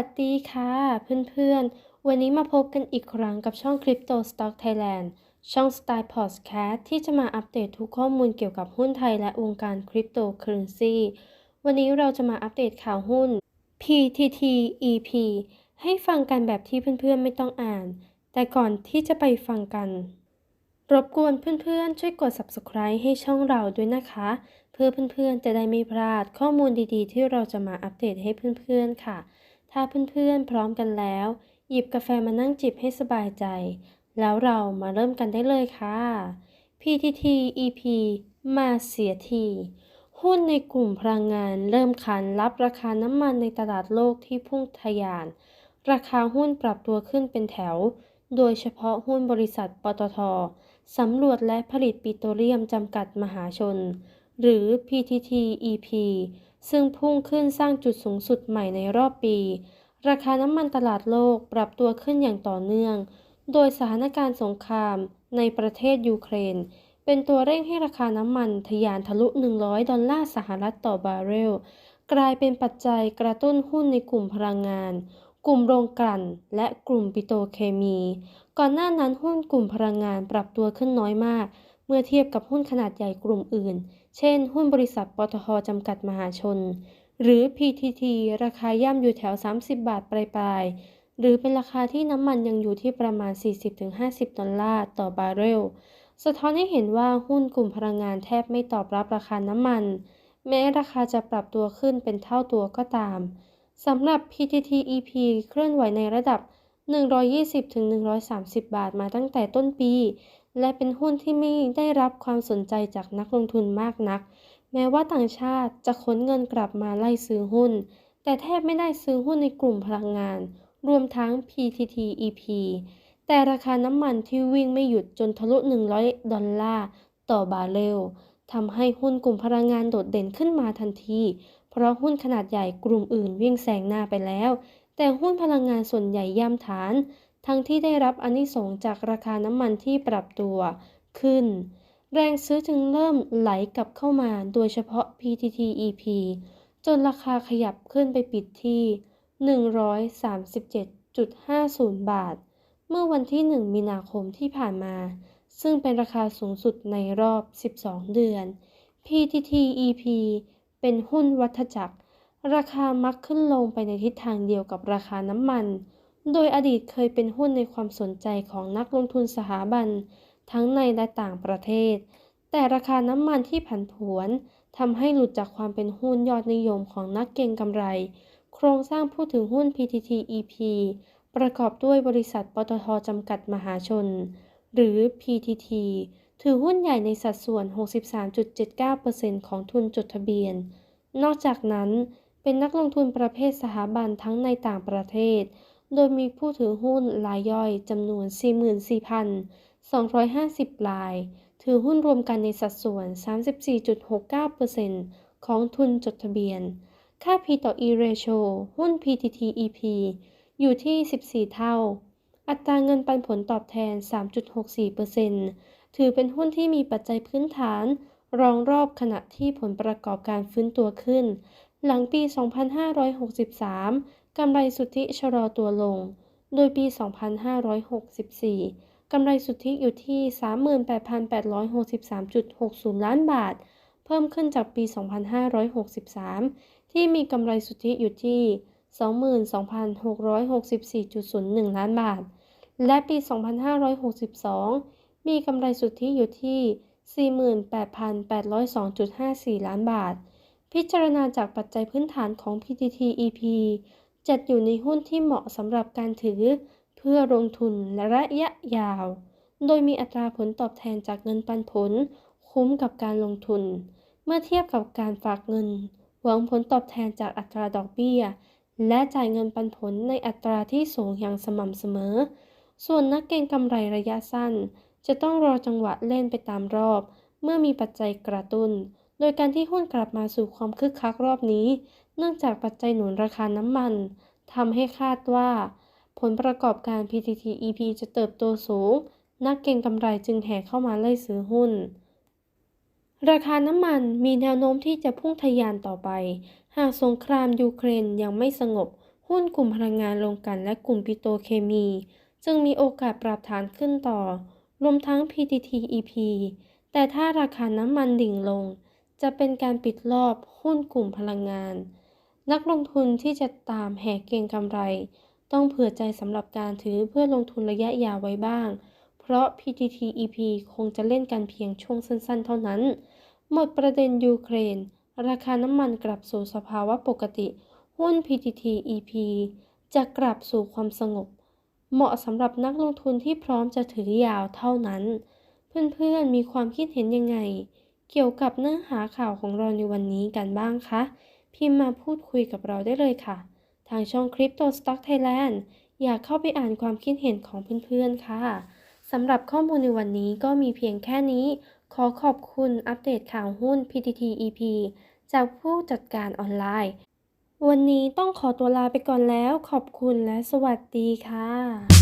วัสดีค่ะเพื่อนๆ วันนี้มาพบกันอีกครั้งกับช่อง Crypto Stock Thailand ช่อง Style Podcast ที่จะมาอัปเดตทุกข้อมูลเกี่ยวกับหุ้นไทยและวงการคริปโตเคอเรนซีวันนี้เราจะมาอัปเดตข่าวหุ้น PTT EP ให้ฟังกันแบบที่เพื่อนๆไม่ต้องอ่าน แต่ก่อนที่จะไปฟังกัน รบกวนเพื่อนๆ ช่วยกด Subscribe ให้ช่องเราด้วยนะคะ เพื่อเพื่อนๆจะได้ไม่พลาดข้อมูลดีๆ ที่เราจะมาอัปเดตให้เพื่อนๆค่ะ ถ้าเพื่อนๆพร้อมกันแล้ว หยิบกาแฟมานั่งจิบให้สบายใจ แล้วเรามาเริ่มกันได้เลยค่ะ PTT EP มาเสียทีหุ้นในกลุ่มพลังงานเริ่มขานรับราคาน้ำมันในตลาดโลกที่พุ่งทะยาน ราคาหุ้นปรับตัวขึ้นเป็นแถว โดยเฉพาะหุ้นบริษัทปตทสำรวจและผลิตปิโตรเลียมจำกัดมหาชน หรือ PTT EP ซึ่งพุ่งขึ้นสร้างจุดสูงสุดใหม่ในรอบปี ราคาน้ำมันตลาดโลกปรับตัวขึ้นอย่างต่อเนื่อง โดยสถานการณ์สงครามในประเทศยูเครน เป็นตัวเร่งให้ราคาน้ำมันทะยานทะลุ 100 ดอลลาร์สหรัฐต่อบาร์เรล กลายเป็นปัจจัยกระตุ้นหุ้นในกลุ่มพลังงาน กลุ่มโรงกลั่น และกลุ่มปิโตรเคมี ก่อนหน้านั้นหุ้นกลุ่มพลังงานปรับตัวขึ้นน้อยมาก เมื่อเทียบกับหุ้นขนาดใหญ่กลุ่มอื่น เช่น หุ้นบริษัทปตทจำกัดมหาชน หรือ PTT ราคาย่ำอยู่แถว 30 บาทปลายๆ หรือเป็นราคาที่น้ำมันยังอยู่ที่ประมาณ 40-50 ดอลลาร์ต่อบาร์เรล สะท้อนให้เห็นว่าหุ้นกลุ่มพลังงานแทบไม่ตอบรับราคาน้ำมัน แม้ราคาจะปรับตัวขึ้นเป็นเท่าตัวก็ตามสำหรับ PTT EP เคลื่อนไหวในระดับ 120-130 บาทมาตั้งแต่ต้นปี และเป็นหุ้นที่ไม่ได้รับความสนใจจากนักลงทุนมากนัก แม้ว่าต่างชาติจะขนเงินกลับมาไล่ซื้อหุ้น แต่แทบไม่ได้ซื้อหุ้นในกลุ่มพลังงาน รวมทั้ง PTT EP แต่ราคาน้ำมันที่วิ่งไม่หยุดจนทะลุ 100 ดอลลาร์ต่อบาร์เรลทำให้หุ้นกลุ่มพลังงานโดดเด่นขึ้นมาทันที เพราะหุ้นขนาดใหญ่กลุ่มอื่นวิ่งแซงหน้าไปแล้ว แต่หุ้นพลังงานส่วนใหญ่ย่ำฐาน ทั้งที่ได้รับอนิสงจากราคาน้ำมันที่ปรับตัวขึ้น แรงซื้อจึงเริ่มไหลกลับเข้ามาโดยเฉพาะ PTT EP จนราคาขยับขึ้นไปปิดที่ 137.50 บาท เมื่อวันที่ 1 มีนาคมที่ผ่านมา ซึ่งเป็นราคาสูงสุดในรอบ 12 เดือน PTT EP เป็นหุ้นวัฏจักร ราคามักขึ้นลงไปในทิศทางเดียวกับราคาน้ำมัน โดยอดีตเคยเป็นหุ้นในความสนใจของนักลงทุนสถาบัน ทั้งในและต่างประเทศ แต่ราคาน้ำมันที่ผันผวนทำให้หลุดจากความเป็นหุ้นยอดนิยมของนักเก็งกำไร โครงสร้างผู้ถือหุ้น PTT EP ประกอบด้วยบริษัทปตทจำกัดมหาชน หรือ PTT ถือหุ้นใหญ่ในสัดส่วน 63.79%ของทุนจดทะเบียน นอกจากนั้น เป็นนักลงทุนประเภทสถาบันทั้งในต่างประเทศ โดยมีผู้ถือหุ้นรายย่อยจำนวน 44,250 ราย ถือหุ้นรวมกันในสัดส่วน 34.69%ของทุนจดทะเบียน ค่า P ต่อ E ratio หุ้น PTT EP อยู่ที่ 14 เท่า อัตราเงินปันผลตอบแทน 3.64%ถือเป็นหุ้นที่มีปัจจัยพื้นฐาน รองรอบขณะที่ผลประกอบการฟื้นตัวขึ้น หลังปี 2563 กำไรสุทธิชะลอตัวลง โดยปี 2564 กำไรสุทธิอยู่ที่ 38,863.60 ล้านบาท เพิ่มขึ้นจากปี 2563 ที่มีกำไรสุทธิอยู่ที่ 22,664.01 ล้านบาท และปี 2562 มีกำไรสุทธิอยู่ที่ 48,802.54 ล้านบาทพิจารณาจากปัจจัยพื้นฐานของ PTT EP จัดอยู่ในหุ้นที่เหมาะสำหรับการถือ เพื่อลงทุนระยะยาว โดยมีอัตราผลตอบแทนจากเงินปันผล คุ้มกับการลงทุน เมื่อเทียบกับการฝากเงิน หวังผลตอบแทนจากอัตราดอกเบี้ย และจ่ายเงินปันผลในอัตราที่สูงอย่างสม่ำเสมอ ส่วนนักเก็งกำไรระยะสั้น จะต้องรอจังหวะเล่นไปตามรอบ เมื่อมีปัจจัยกระตุน้น โดยการที่หุ้นกลับมาสู่ความคึกคักรอบนี้ เนื่องจากปัจจัยหนุนราคาน้ำมันทำให้คาดว่า ผลประกอบการ PTT EP จะเติบโตสูง นักเก็งกำไรจึงแห่เข้ามาไล่ซื้อหุ้น ราคาน้ำมันมีแนวโน้มที่จะพุ่งทะยานต่อไป หากสงครามยูเครนยังไม่สงบ หุ้นกลุ่มพลังงานโรงกันและกลุ่มปิโตรเคมี จึงมีโอกาสปรับฐานขึ้นต่อ รวมทั้ง PTTEP แต่ถ้าราคาน้ำมันดิ่งลง จะเป็นการปิดรอบหุ้นกลุ่มพลังงาน นักลงทุนที่จะตามแหกเก็งกำไร ต้องเผื่อใจสำหรับการถือเพื่อลงทุนระยะยาวไว้บ้าง เพราะ PTTEP คงจะเล่นกันเพียงช่วงสั้นๆ เท่านั้น หมดประเด็นยูเครน ราคาน้ำมันกลับสู่สภาวะปกติ หุ้น PTTEP จะกลับสู่ความสงบ เหมาะสำหรับนักลงทุนที่พร้อมจะถือยาวเท่านั้น เพื่อนๆมีความคิดเห็นยังไง เกี่ยวกับเนื้อหาข่าวของเราในวันนี้กันบ้างคะ พิมพ์มาพูดคุยกับเราได้เลยค่ะ ทางช่อง Crypto Stock Thailand อยากเข้าไปอ่านความคิดเห็นของเพื่อนๆค่ะสำหรับข้อมูลในวันนี้ก็มีเพียงแค่นี้ ขอขอบคุณอัปเดตข่าวหุ้น PTTEP จากผู้จัดการออนไลน์ วันนี้ต้องขอตัวลาไปก่อนแล้วขอบคุณและสวัสดีค่ะ